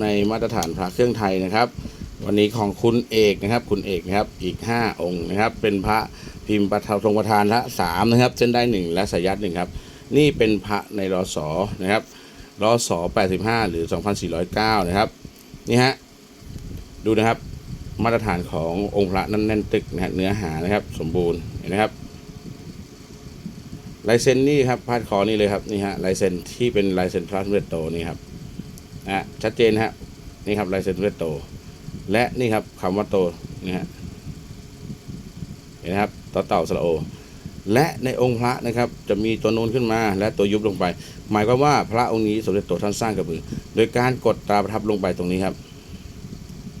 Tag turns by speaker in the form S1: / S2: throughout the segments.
S1: ในมาตรฐานพระเครื่องไทยนะครับ วันนี้ของคุณเอกนะครับ คุณเอกนะครับอีก 5 องค์นะครับ เป็นพระพิมพ์ประททรงประธานละสามนะครับ เส้นได้หนึ่งและสายัดหนึ่งครับ นี่เป็นพระในรอสอนะครับรอสอ85 หรือ 2409 นะครับ นี่ฮะดูนะครับมาตรฐานขององค์พระนั่นแน่นตึกนะฮะเนื้อหานะครับ สมบูรณ์เห็นไหมครับลายเซ็นนี่ครับพาดคอนี่เลยครับนี่ฮะลายเซ็นที่เป็นลายเซ็นพระสมเด็จโตนี่ครับ นะชัดเจนฮะนี่ครับลายเซ็นเด็จโต และนี่ครับคำว่าโตนี่ฮะเห็นครับต่อเต่าสระโอ และในองค์พระนะครับ จะมีตัวนูนขึ้นมา และตัวยุบลงไป หมายความว่าพระองค์นี้สมเด็จโตท่านสร้างกับมือ โดยการกดตราประทับลงไปตรงนี้ครับ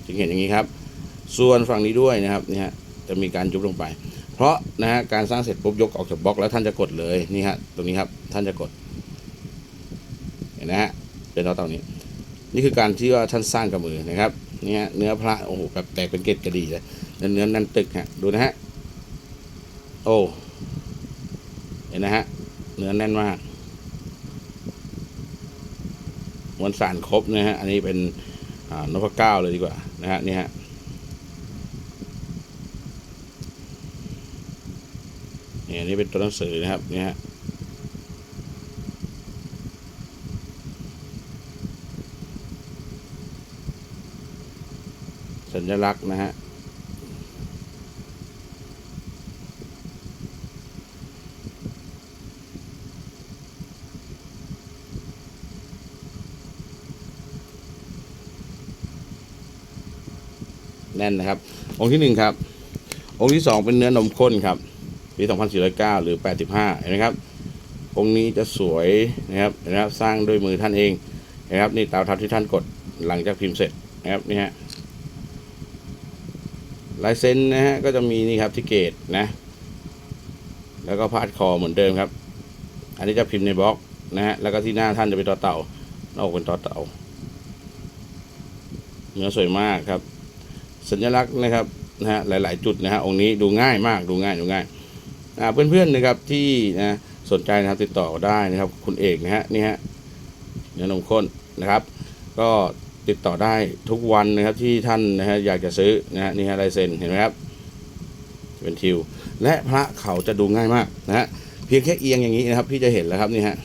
S1: จึงเห็นอย่างนี้ครับ ส่วนฝั่งนี้ด้วยนะครับนี่ฮะจะมีการยุบลงไป เพราะนะฮะการสร้างเสร็จปุ๊บยกออกจากบล็อกแล้วท่านจะกดเลยนี่ฮะตรงนี้ครับท่านจะกดเห็นนะฮะเป็นเท่าเต่านี้ นี่คือการที่ว่าท่านสร้างกับมือนะครับเนี่ฮะเนื้อพระโอ้โหแบบแตกเป็นเกล็ดกระดีเลยเนื้อนั่นตึกฮะดูนะฮะโอ้เห็นนะฮะเนื้อแน่นมากมวลสารครบนะฮะอันนี้เป็นนพเก้าเลยดีกว่านะฮะนี่ฮะเนี่ยอันนี่เป็นตัวหนังสือนะครับเนี่ยฮะ สัญลักษณ์นะฮะแน่นนะครับ องค์ที่หนึ่งครับ องค์ที่สองเป็นเนื้อนมข้นครับปี2409 หรือ 85 เห็นไหมครับ องค์นี้จะสวยนะครับนะครับ สร้างด้วยมือท่านเองนะครับ นี่เตาทับที่ท่านกดหลังจากพิมพ์เสร็จนะครับ นี่ฮะ ลายเซ็นนะฮะก็จะมีนี่ครับที่เกตนะ แล้วก็พาดคอเหมือนเดิมครับ อันนี้จะพิมพ์ในบล็อกนะฮะแล้วก็ที่หน้าท่านจะเป็นต่อเต่าหน้าอกเป็นต่อเต่า เนื้อสวยมากครับ สัญลักษณ์นะครับนะฮะหลาย ๆ จุดนะฮะองค์นี้ดูง่ายมากดูง่ายดูง่ายอ่าเพื่อนๆนะครับที่นะสนใจนะครับติดต่อได้นะครับ คุณเอกนะฮะนี่ฮะเนื้อนมข้นนะครับ ก็ ติดต่อได้ทุกวันนะครับที่ท่านนะฮะอยากจะซื้อนะฮะนี่ฮะลายเซ็นเห็นไหมครับเป็นทิว และพระเขาจะดูง่ายมากนะฮะเพียงแค่เอียงอย่างนี้นะครับ พี่จะเห็นแล้วครับนี่ฮะ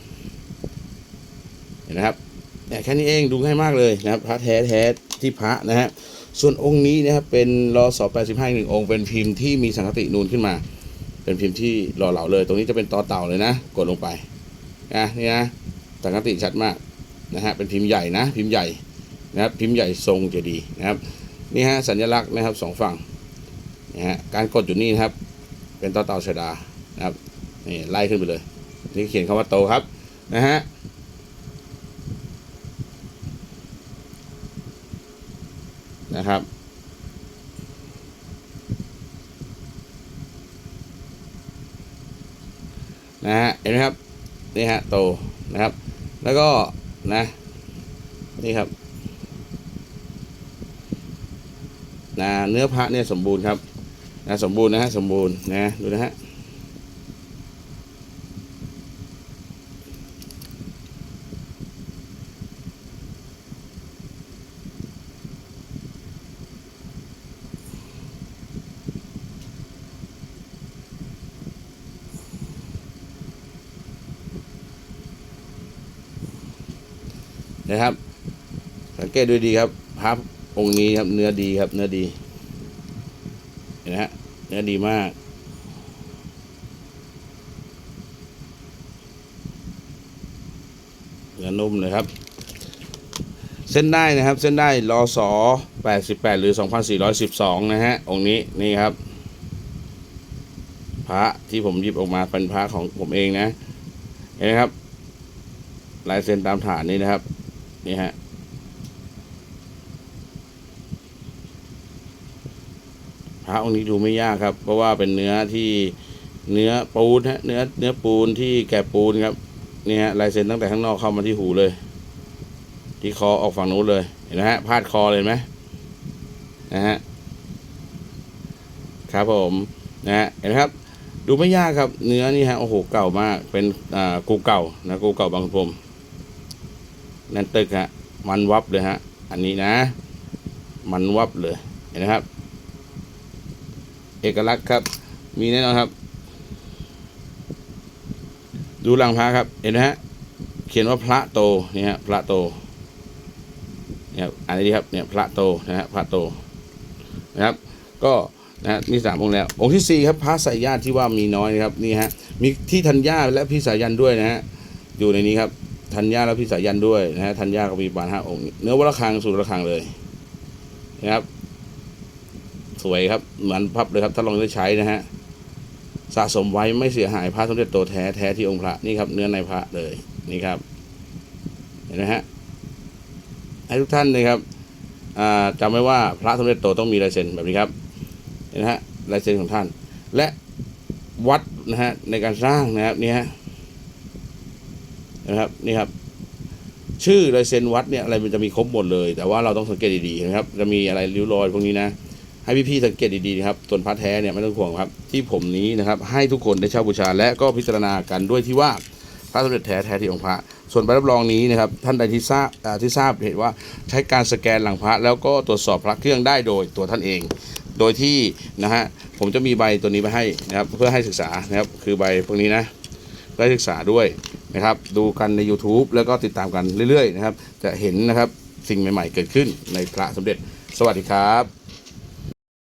S1: เห็นนะครับเนี่แค่นี้เองดูง่ายมากเลยนะครับพระแท้แท้ที่พระนะฮะส่วนองค์นี้นะครับเป็นรอสอ85หนึ่งองค์เป็นพิมพ์ที่มีสังคตินูนขึ้นมา เป็นพิมพ์ที่หล่อเหลาเลย ตรงนี้จะเป็นตอเต่าเลยนะ กดลงไปนะนี่นะสังคติชัดมากนะฮะเป็นพิมพ์ใหญ่นะ พิมพ์ใหญ่ นะครับพิมพ์ใหญ่ทรงจะดีนะครับนี่ฮะสัญลักษณ์นะครับสองฝั่งนะฮะการกดอยู่นี่นะครับ เป็นต่อเต่าชดานะครับนี่ไล่ขึ้นไปเลยนี่เขียนคำว่าโตครับนะฮะนะครับนะฮะเห็นไหมครับนี่ฮะโตนะครับ แล้วก็นะนี่ครับ นะเนื้อพระเนี่ยสมบูรณ์ครับนะสมบูรณ์นะฮะสมบูรณ์นะดูนะฮะนะครับ สังเกตดูดีครับพระ องค์นี้ครับเนื้อดีครับ เนื้อดี เห็นไหมฮะเนื้อดีมาก เนื้อนุ่มเลยครับ เส้นได้นะครับ เส้นได้รอสอ88หรือ2412นะฮะ องค์นี้นี่ครับ พระที่ผมหยิบออกมาเป็นพระของผมเองนะ เห็นไหมครับ ลายเซ็นตามฐานนี้นะครับ นี่ฮะ พระองค์นี้ดูไม่ยากครับ เพราะว่าเป็นเนื้อที่เนื้อปูนฮะเนื้อเนื้อปูนที่แกะปูนครับนี่ฮะลายเซ็นตั้งแต่ข้างนอกเข้ามาที่หูเลย ที่คอออกฝั่งนู้นเลยเห็นไหมฮะพาดคอเลยไหมนะฮะครับผมนะฮะเห็นไหมครับ ดูไม่ยากครับ เนื้อนี่ฮะโอ้โหเก่ามาก เป็นอ่ากูเก่านะกูเก่าบางพรมนั่นตึกฮะมันวับเลยฮะ อันนี้นะ มันวับเลยเห็นไหมครับ เอกลักษณ์ครับ มีแน่นอนครับ ดูหลังพระครับ เห็นไหมฮะ เขียนว่าพระโตนี่ฮะพระโตเนี่ยครับอันนี้ครับเนี่ยพระโตนะฮะพระโตนะครับ ก็นะฮะมีสามองค์แล้ว องค์ที่สี่ครับพระสายญาติที่ว่ามีน้อยนะครับนี่ฮะมีที่ธัญญาและพี่สายันด้วยนะฮะอยู่ในนี้ครับธัญญาและพี่สายันด้วยนะฮะธัญญาก็มีประมาณห้าองค์ เนื้อวัลคังสู่ระคังเลยนะครับ สวยครับ เหมือนพับเลยครับถ้าลองได้ใช้นะฮะสะสมไว้ไม่เสียหายพระสมเด็จโตแท้แท้ที่องค์พระนี่ครับ เนื้อในพระเลยนี่ครับ เห็นไหมฮะให้ทุกท่านนะครับจำไว้ว่าพระสมเด็จโตต้องมีลายเซ็นแบบนี้ครับเห็นไหมฮะลายเซ็นของท่าน และวัดนะฮะในการสร้างนะครับนี่ฮะนะครับนี่ครับ ชื่อลายเซ็นวัดเนี่ยอะไรมันจะมีครบหมดเลย แต่ว่าเราต้องสังเกตดีๆนะครับ จะมีอะไรริ้วรอยพวกนี้นะ ให้พี่ๆสังเกตดีๆครับส่วนพระแท้เนี่ยไม่ต้องห่วงครับ ที่ผมนี้นะครับให้ทุกคนได้เช่าบูชา และก็พิจารณากันด้วยที่ว่าพระสมเด็จแท้แท้ที่องค์พระ ส่วนใบรับรองนี้นะครับท่านใดที่ทราบที่ทราบเห็นว่าใช้การสแกนหลังพระ แล้วก็ตรวจสอบพระเครื่องได้โดยตัวท่านเอง โดยที่นะฮะผมจะมีใบตัวนี้ไปให้นะครับเพื่อให้ศึกษานะครับคือใบพวกนี้นะเพื่อศึกษาด้วยนะครับดูกันใน YouTube แล้วก็ติดตามกันเรื่อยๆนะครับจะเห็นนะครับสิ่งใหม่ๆเกิดขึ้นในพระสมเด็จสวัสดีครับ